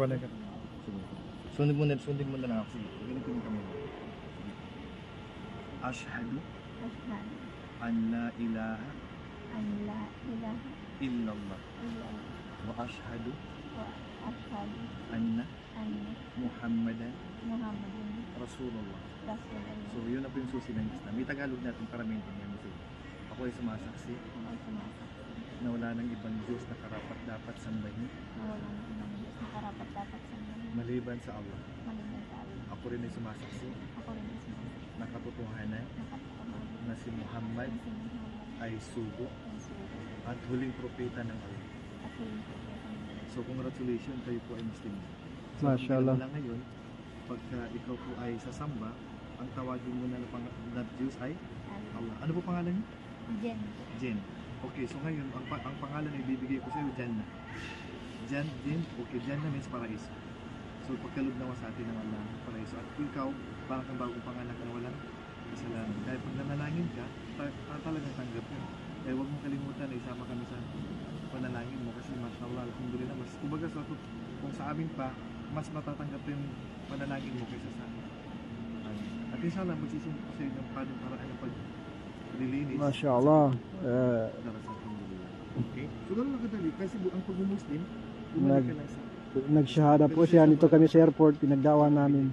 Wala ka. Sige. Sundin mo na, sundin mo na lang ako. Sige, ganito yung kami. Sige. Ashhadu. Ashhadu. An la ilaha an la ilaha illallah. illallah. Wa ashhadu. Wa ashhadu. Anna anna muhammadan muhammadan rasulullah. Rasulullah. So yun na po yung susi ng Islam. May Tagalog natin para maintindihan mo sila. Ako ay sumasaksi. Ako ay sumasaksi na wala nang ibang Diyos na karapat dapat sambahin na walang ibang Diyos na karapat dapat sa mga maliban sa Allah. maliban sa Allah. Ako rin ay sumasaksi Ako rin ay sumasak na katotohanan nakatakamay na si Muhammad na si Muhammad ay sugo ang sugo at huling propeta ng Allah. at huling propeta ng. So congratulations, kayo po ay Muslim. So, Mashallah. ang lang ngayon, pagka ikaw po ay sasamba, ang tawagin mo na na Diyos ay Allah. Allah. Ano po pangalan niyo? Jen. Jen. Okay, so ngayon, ang, ang pangalan ay bibigay ko sa iyo, Jan na. Jan, Jen, okay, Jan na means paraiso. So pagkalog naman sa atin ng Allah, paraiso. At ikaw, parang kang bagong panganak na walang kasalanan. Kaya pag nanalangin ka, ta- ta- talagang tanggap yun. Kaya huwag mong kalimutan na isama kami sa panalangin mo kasi mashallah, alhamdulillah, mas, kumbaga sa, kung sa amin pa, mas matatanggap yung panalangin mo kaysa sa amin. At inshallah, magsisimpo ko sa inyo ng paraan ng pag-release. MashaAllah. Uh, Daras alhamdulillah. Okay? So, ganun lang kadali. Kasi ang pag-Muslim, Nag- nagsyahada po siya nito kami sa airport. Pinagdawan namin.